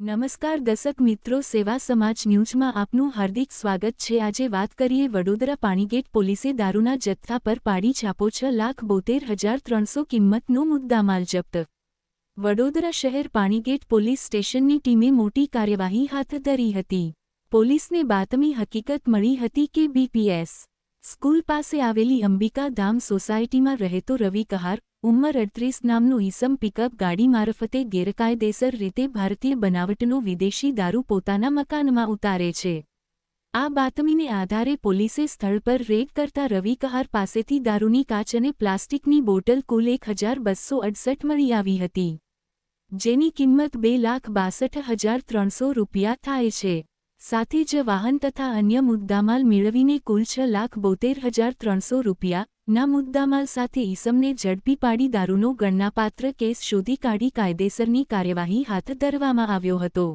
નમસ્કાર દર્શક મિત્રો, સેવા સમાજ ન્યૂઝમાં આપનું હાર્દિક સ્વાગત છે. આજે વાત કરીએ વડોદરા પાણીગેટ પોલીસે દારૂના જથ્થા પર પાડી છાપો છ લાખ બોતેર હજાર ત્રણસો કિંમતનો મુદ્દામાલ જપ્ત. વડોદરા શહેર પાણીગેટ પોલીસ સ્ટેશનની ટીમે મોટી કાર્યવાહી હાથ ધરી હતી. પોલીસને બાતમી હકીકત મળી હતી કે બીપીએસ સ્કૂલ પાસે આવેલી અંબિકા ધામ સોસાયટીમાં રહેતો રવિ કહાર, ઉંમર અડત્રીસ નામનો ઈસમ પિકઅપ ગાડી મારફતે ગેરકાયદેસર રીતે ભારતીય બનાવટનો વિદેશી દારૂ પોતાના મકાનમાં ઉતારે છે. આ બાતમીને આધારે પોલીસે સ્થળ પર રેડ કરતા રવિ કહાર પાસેથી દારૂની કાચ અને પ્લાસ્ટિકની બોટલ કુલ એક હજાર બસો અડસઠ મળી આવી હતી. જેની કિંમત બે લાખ બાસઠ હજાર ત્રણસો રૂપિયા થાય છે. સાથે જ વાહન તથા અન્ય મુદ્દામાલ મેળવીને કુલ છ લાખ બોતેર હજાર ત્રણસો રૂપિયા, ના મુદ્દામાલ સાથે ઈસમને ઝડપી પાડી દારૂનો ગણનાપાત્ર કેસ શોધી કાઢી કાયદેસરની કાર્યવાહી હાથ ધરવામાં આવ્યો હતો.